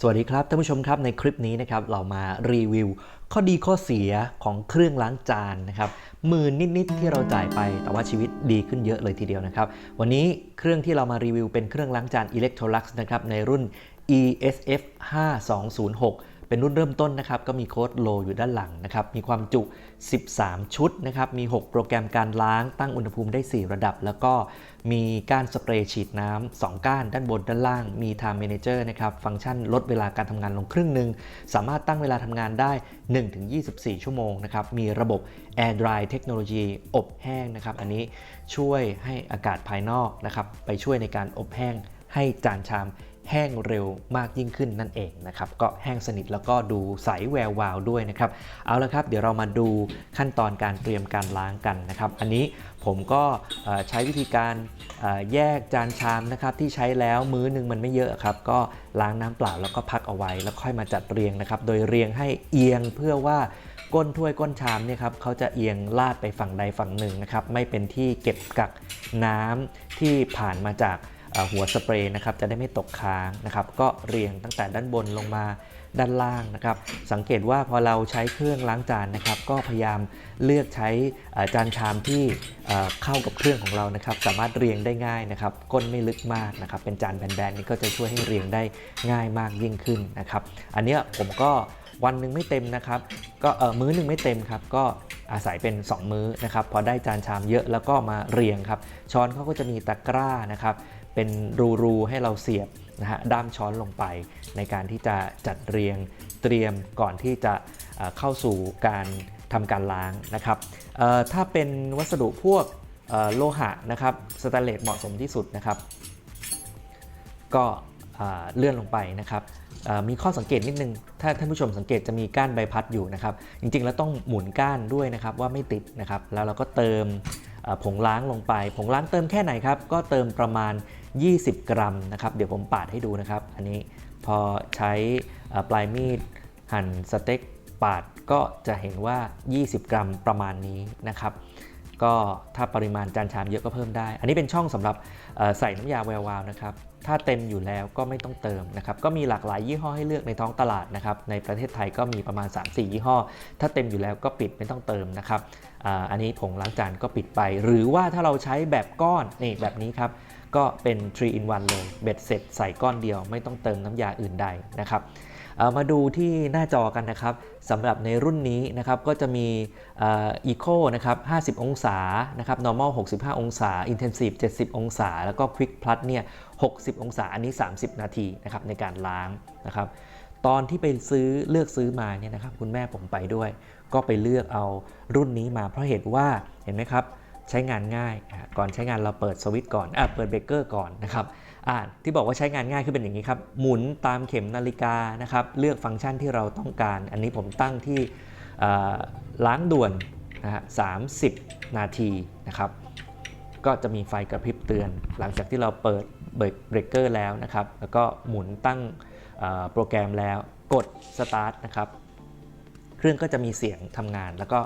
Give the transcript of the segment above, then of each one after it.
สวัสดีครับท่านผู้ชมครับในคลิปนี้นะครับเรามารีวิว ข้อดีข้อเสียของเครื่องล้างจานนะครับหมื่นนิดๆที่เราจ่ายไป แต่ว่าชีวิตดีขึ้นเยอะเลยทีเดียวนะครับ วันนี้เครื่องที่เรามารีวิวเป็นเครื่องล้างจาน Electrolux นะครับในรุ่น ESF 5206 เป็นรุ่นเริ่มต้นนะครับ ก็มีโค้ดโลอยู่ด้านหลังนะครับ มีความจุ 13 ชุดนะครับ มี 6 โปรแกรมการล้างตั้งอุณหภูมิได้ 4 ระดับ แล้วก็มีก้ารสเปรย์ฉีดน้ำ2ก้านด้านบนด้านล่าง มี Time Manager นะครับ ฟังก์ชันลดเวลาการทำงานลงครึ่งหนึ่ง สามารถตั้งเวลาทำงานได้ 1-24 ชั่วโมงนะครับ มีระบบ Air Dry เทคโนโลยีอบแห้งนะครับ อันนี้ช่วยให้อากาศภายนอกนะครับ ไปช่วยในการอบแห้งให้จานชาม แห้งเร็วมากยิ่งขึ้นนั่นเองนะครับก็แห้งสนิทแล้วก็ดูใสแวววาวด้วยนะครับเอาละครับเดี๋ยวเรามาดูขั้นตอนการเตรียมการล้างกันนะครับอันนี้ผมก็ใช้วิธีการแยกจานชามนะครับที่ใช้แล้วมื้อหนึ่งมันไม่เยอะครับก็ล้างน้ำเปล่าแล้วก็พักเอาไว้ แล้วค่อยมาจัดเรียงนะครับโดยเรียงให้เอียงเพื่อว่าก้นถ้วยก้นชามเนี่ยครับเขาจะเอียงลาดไปฝั่งใดฝั่งหนึ่งนะครับไม่เป็นที่เก็บกักน้ำที่ผ่านมาจาก หัวสเปรย์นะครับจะได้ไม่ตกค้างนะครับ ก็เรียงตั้งแต่ด้านบนลงมาด้านล่างนะครับ สังเกตว่าพอเราใช้เครื่องล้างจานนะครับ ก็พยายามเลือกใช้จานชามที่เข้ากับเครื่องของเรานะครับ สามารถเรียงได้ง่ายนะครับ ก้นไม่ลึกมากนะครับ เป็นจานแบนๆนี่ก็จะช่วยให้เรียงได้ง่ายมากยิ่งขึ้นนะครับ อันนี้ผมก็วันหนึ่งไม่เต็มนะครับ ก็มื้อหนึ่งไม่เต็มครับ ก็อาศัยเป็น 2 มื้อนะครับ พอได้จานชามเยอะแล้วก็มาเรียงครับ ช้อนเขาก็จะมีตะกร้านะครับ เป็นรูๆให้เราเสียบนะฮะด้ามช้อนลงไป ในการที่จะจัดเรียงเตรียมก่อนที่จะเข้าสู่การทำการล้างนะครับถ้าเป็นวัสดุพวกโลหะนะครับสแตนเลสเหมาะสมที่สุดนะครับ ก็เลื่อนลงไปนะครับมีข้อสังเกตนิดนึง ถ้าท่านผู้ชมสังเกตจะมีก้านใบพัดอยู่นะครับ จริงๆ แล้วต้องหมุนก้านด้วยนะครับว่าไม่ติดนะครับ แล้วเราก็เติม ผงล้างลงไป ผงล้างเติมแค่ไหนครับ ก็เติมประมาณ 20 กรัมนะครับ เดี๋ยวผมปาดให้ดูนะครับ อันนี้พอใช้ปลายมีดหั่นสเต็กปาดก็จะเห็นว่า 20 กรัมประมาณนี้นะครับ ก็ถ้าปริมาณจานชามเยอะก็เพิ่มได้ อันนี้เป็นช่องสำหรับใส่น้ำยาแวววาวนะครับ ถ้าเต็มอยู่แล้วก็ไม่ต้องเติมนะครับ ก็มีหลากหลายยี่ห้อให้เลือกในท้องตลาดนะครับ ในประเทศไทยก็มีประมาณ 3-4 ยี่ห้อ ถ้าเต็มอยู่แล้วก็ปิดไม่ต้องเติมนะครับอันนี้ผงล้างจานก็ปิดไป หรือว่าถ้าเราใช้แบบก้อนนี่แบบนี้ครับ ก็เป็น 3 in 1 เลย เบ็ดเสร็จใส่ก้อนเดียว ไม่ต้องเติมน้ำยาอื่นใดนะครับ มาดูที่หน้าจอกันนะครับสำหรับในรุ่นนี้นะครับก็จะมีอ่อ Eco นะครับ50 องศานะครับ Normal 65 องศา Intensive 70 องศา แล้วก็ Quick Plus เนี่ย60 องศา อันนี้ 30 นาทีนะครับในการล้างนะครับตอนที่ไปซื้อเลือกซื้อมาเนี่ยนะครับคุณแม่ผมไปด้วย ก็ไปเลือกเอารุ่นนี้มา เพราะเหตุว่าเห็นไหมครับใช้งานง่ายก่อนใช้งานเราเปิดสวิตช์ก่อนอะเปิดเบรกเกอร์ก่อนนะครับ อ่าที่บอกว่าใช้งานง่ายคือเป็นอย่างนี้ครับ หมุนตามเข็มนาฬิกานะครับ เลือกฟังก์ชันที่เราต้องการ อันนี้ผมตั้งที่ล้างด่วนนะฮะ30นาทีนะครับ ก็จะมีไฟกระพริบเตือน หลังจากที่เราเปิดเบรกเบรกเกอร์แล้วนะครับ แล้วก็หมุนตั้งโปรแกรมแล้วกดสตาร์ทนะครับ เครื่องก็จะมีเสียงทำงาน แล้วก็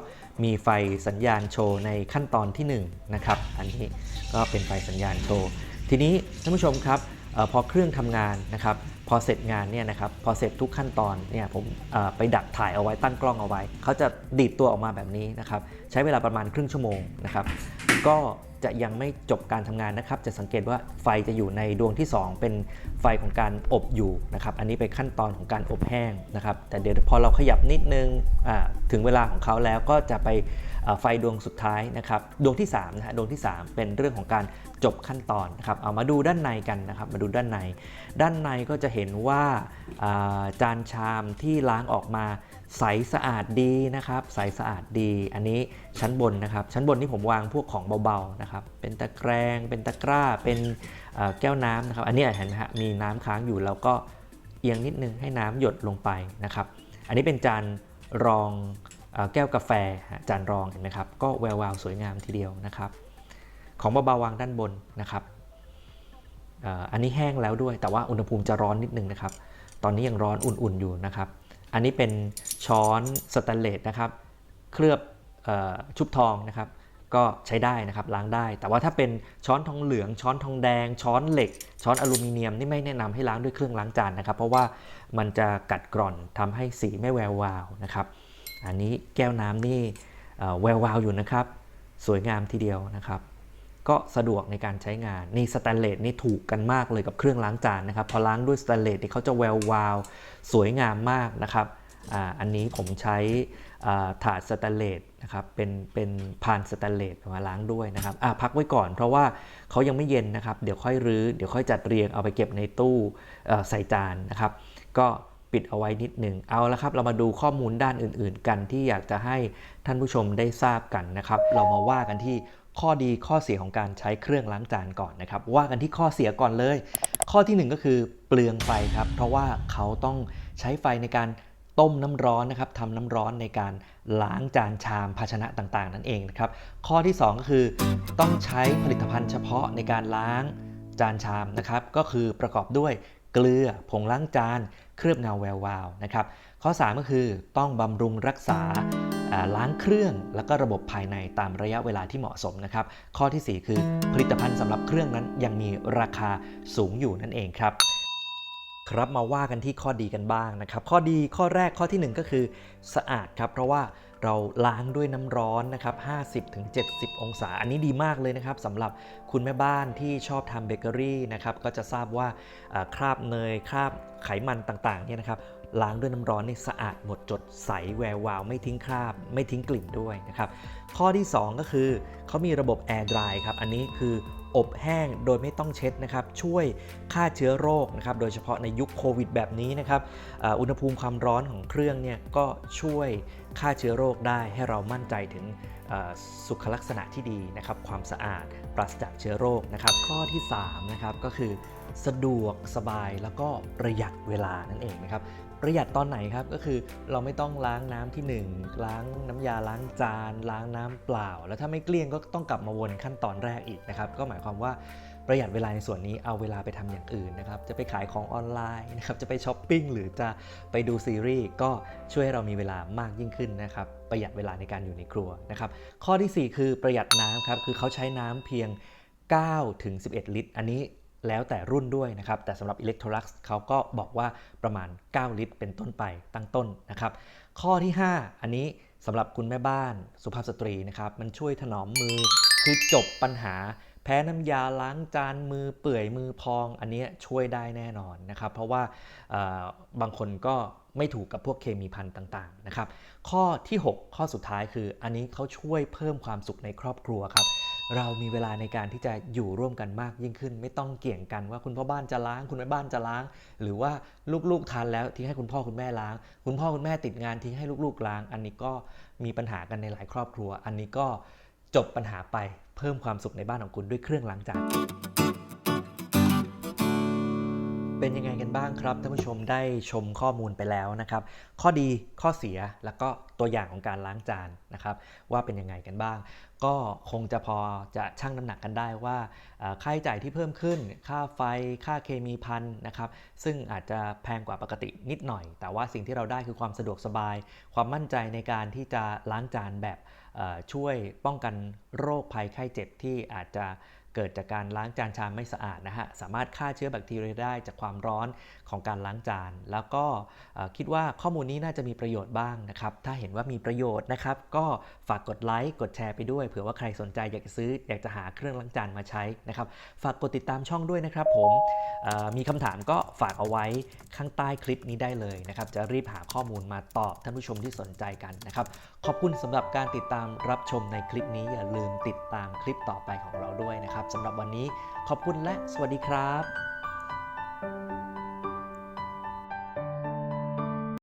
มีไฟสัญญาณโชว์ในขั้นตอนที่1นะครับ อันนี้ก็เป็นไฟสัญญาณโชว์ ทีนี้ท่านผู้ชมครับออพอเครื่องทำงานนะครับ อเสร็จงานเนี่ยนะครับพอเสร็จทุกขั้นตอนเนี่ยผมไปดักถ่ายเอาไว้ตั้งกล้องเอาไว้ เขาจะดีดตัวออกมาแบบนี้นะครับใช้เวลาประมาณครึ่งชั่วโมงนะครับก็จะยังไม่จบการทำงานนะครับ จะสังเกตว่าไฟจะอยู่ในดวงที่ 2 เป็นไฟของการอบอยู่นะครับ อันนี้เป็นขั้นตอนของการอบแห้งนะครับ แต่เดี๋ยวพอเราขยับนิดนึงถึงเวลาของเขาแล้วก็จะไปไฟดวงสุดท้ายนะครับ ดวงที่3นะฮะดวงที่ 3 เป็นเรื่องของการจบขั้นตอนนะครับ เอามาดูด้านในกันนะครับ มาดูด้านใน ด้านในก็จะเห็นว่าอ่าจานชามที่ล้างออกมาใสสะอาดดีนะครับใสสะอาดดี อันนี้ชั้นบนนะครับ ชั้นบนนี่ผมวางพวกของเบาๆนะครับ เป็นตะแกรงเป็นตะกร้า เป็นแก้วน้ำนะครับ อันนี้เห็นไหมฮะมีน้ำค้างอยู่แล้วก็เอียงนิดนึงให้น้ำหยดลงไปนะครับ อันนี้เป็นจานรองอแก้วกาแฟจานรองเห็นไหมครับ ก็แวววาวสวยงามทีเดียวนะครับ ของเบาๆวางด้านบนนะครับ อันนี้แห้งแล้วด้วย แต่ว่าอุณหภูมิจะร้อนนิดนึงนะครับ ตอนนี้ยังร้อนอุ่นๆอยู่นะครับ อันนี้เป็นช้อนสแตนเลสนะครับ เคลือบอชุบทองนะครับ ก็ใช้ได้นะครับล้างได้ แต่ว่าถ้าเป็นช้อนทองเหลือง ช้อนทองแดง ช้อนเหล็ก ช้อนอลูมิเนียมนี่ไม่แนะนำให้ล้างด้วยเครื่องล้างจานนะครับ เพราะว่ามันจะกัดกร่อนทำให้สีไม่แวววาวนะครับ อันนี้แก้วน้ำนี่แวววาวอยู่นะครับ สวยงามทีเดียวนะครับ ก็สะดวกในการใช้งาน นี่สแตนเลสนี่ถูกกันมากเลยกับเครื่องล้างจานนะครับ พอล้างด้วยสแตนเลสนี่เขาจะแวววาว สวยงามมากนะครับออันนี้ผมใช้ถาดสแตนเลสนะครับเป็นเป็นพานสแตนเลสมาล้างด้วยนะครับอะพักไว้ก่อนเพราะว่าเขายังไม่เย็นนะครับ เดี๋ยวค่อยรื้อเดี๋ยวค่อยจัดเรียงเอาไปเก็บในตู้ใส่จานนะครับ ก็ปิดเอาไว้นิดหนึ่งเอาละครับ เรามาดูข้อมูลด้านอื่น ๆ กันที่อยากจะให้ท่านผู้ชมได้ทราบกันนะครับ เรามาว่ากันที่ ข้อดีข้อเสียของการใช้เครื่องล้างจานก่อนนะครับ ว่ากันที่ข้อเสียก่อนเลย ข้อที่หนึ่งก็คือเปลืองไฟครับ เพราะว่าเขาต้องใช้ไฟในการต้มน้ำร้อนนะครับทำน้ำร้อนในการล้างจานชามภาชนะต่างๆ นั่นเองนะครับ ข้อที่สองก็คือต้องใช้ผลิตภัณฑ์เฉพาะในการล้างจานชามนะครับ ก็คือประกอบด้วยเกลือผงล้างจาน เคลือบเงาแวววาวนะครับ ข้อ 3 ก็คือต้องบำรุงรักษา ล้างเครื่องแล้วก็ระบบภายในตามระยะเวลาที่เหมาะสมนะครับ ข้อทีสี่4 คือผลิตภัณฑ์สำหรับเครื่องนั้นยังมีราคาสูงอยู่นั่นเองครับครับมาว่ากันที่ข้อดีกันบ้างนะครับ ข้อดีข้อแรกข้อทีหนึ่1 ก็คือสะอาดครับ เพราะว่าเราล้างด้วยน้ำร้อนนะครับ 50-70 องศา อันนี้ดีมากเลยนะครับสำหรับคุณแม่บ้านที่ชอบทำเบเกอรี่นะครับ ก็จะทราบว่าคราบเนย คราบไขมันต่างๆเนี่ยนะครับ ล้างด้วยน้ำร้อนนี่สะอาดหมดจดใสแวววาว ไม่ทิ้งคราบ ไม่ทิ้งกลิ่นด้วยนะครับ ข้อที่ 2 ก็คือเขามีระบบ Air Dry ครับ อันนี้คืออบแห้งโดยไม่ต้องเช็ดนะครับ ช่วยฆ่าเชื้อโรคนะครับ โดยเฉพาะในยุคโควิดแบบนี้นะครับ อุณหภูมิความร้อนของเครื่องเนี่ยก็ช่วยฆ่าเชื้อโรคได้ให้เรามั่นใจถึงสุขลักษณะที่ดีนะครับ ความสะอาดปราศจากเชื้อโรคนะครับ ข้อที่3นะครับก็คือ สะดวกสบายแล้วก็ประหยัดเวลานั่นเองนะครับประหยัดตอนไหนครับก็คือเราไม่ต้องล้างน้ำที่ 1 ล้างน้ำยาล้างจาน ล้างน้ำเปล่า แล้วถ้าไม่เกลี้ยงก็ต้องกลับมาวนขั้นตอนแรกอีกนะครับก็หมายความว่าประหยัดเวลาในส่วนนี้เอาเวลาไปทำอย่างอื่นนะครับจะไปขายของออนไลน์นะครับจะไปช้อปปิ้งหรือจะไปดูซีรีส์ก็ช่วยให้เรามีเวลามากยิ่งขึ้นนะครับประหยัดเวลาในการอยู่ในครัวนะครับข้อทีสี่4 คือประหยัดน้ำครับคือเขาใช้น้ำเพียง9ถึง11 ลิตร อันนี้ แล้วแต่รุ่นด้วยนะครับ แต่สำหรับ Electrolux เขาก็บอกว่าประมาณ 9 ลิตร เป็นต้นไปตั้งต้นนะครับ ข้อที่ 5 อันนี้สำหรับคุณแม่บ้านสุภาพสตรีนะครับ มันช่วยถนอมมือ คือจบปัญหา แพ้น้ำยาล้างจานมือเปื่อยมือพอง อันนี้ช่วยได้แน่นอนนะครับ เพราะว่าบางคนก็ไม่ถูกกับพวกเคมีพันธ์ต่างๆนะครับ ข้อที่ 6 ข้อสุดท้ายคืออันนี้เขาช่วยเพิ่มความสุขในครอบครัวครับ เรามีเวลาในการที่จะอยู่ร่วมกันมากยิ่งขึ้น ไม่ต้องเกี่ยงกันว่าคุณพ่อบ้านจะล้าง คุณแม่บ้านจะล้าง หรือว่าลูกๆทานแล้วทิ้งให้คุณพ่อคุณแม่ล้าง คุณพ่อคุณแม่ติดงานทิ้งให้ลูกๆล้าง อันนี้ก็มีปัญหากันในหลายครอบครัว อันนี้ก็จบปัญหาไปเพิ่มความสุขในบ้านของคุณด้วยเครื่องล้างจาน บ้างครับท่านผู้ชมได้ชมข้อมูลไปแล้วนะครับ ข้อดีข้อเสียแล้วก็ตัวอย่างของการล้างจานนะครับ ว่าเป็นยังไงกันบ้าง ก็คงจะพอจะชั่งน้ำหนักกันได้ว่าค่าใช้จ่ายที่เพิ่มขึ้น ค่าไฟค่าเคมีพันนะครับ ซึ่งอาจจะแพงกว่าปกตินิดหน่อย แต่ว่าสิ่งที่เราได้คือความสะดวกสบาย ความมั่นใจในการที่จะล้างจานแบบช่วยป้องกันโรคภัยไข้เจ็บที่อาจจะ เกิดจากการล้างจานชามไม่สะอาดนะฮะ สามารถฆ่าเชื้อแบคทีเรียได้จากความร้อนของการล้างจาน แล้วก็คิดว่าข้อมูลนี้น่าจะมีประโยชน์บ้างนะครับ ถ้าเห็นว่ามีประโยชน์นะครับ ก็ฝากกดไลค์กดแชร์ไปด้วยเผื่อว่าใครสนใจอยากซื้ออยากจะหาเครื่องล้างจานมาใช้นะครับ ฝากกดติดตามช่องด้วยนะครับ ผมมีคำถามก็ฝากเอาไว้ข้างใต้คลิปนี้ได้เลยนะครับ จะรีบหาข้อมูลมาตอบท่านผู้ชมที่สนใจกันนะครับ ขอบคุณสำหรับการติดตามรับชมในคลิปนี้อย่าลืมติดตามคลิปต่อไปของเราด้วยนะครับับสำหรับวันนี้ขอบคุณและสวัสดีครับ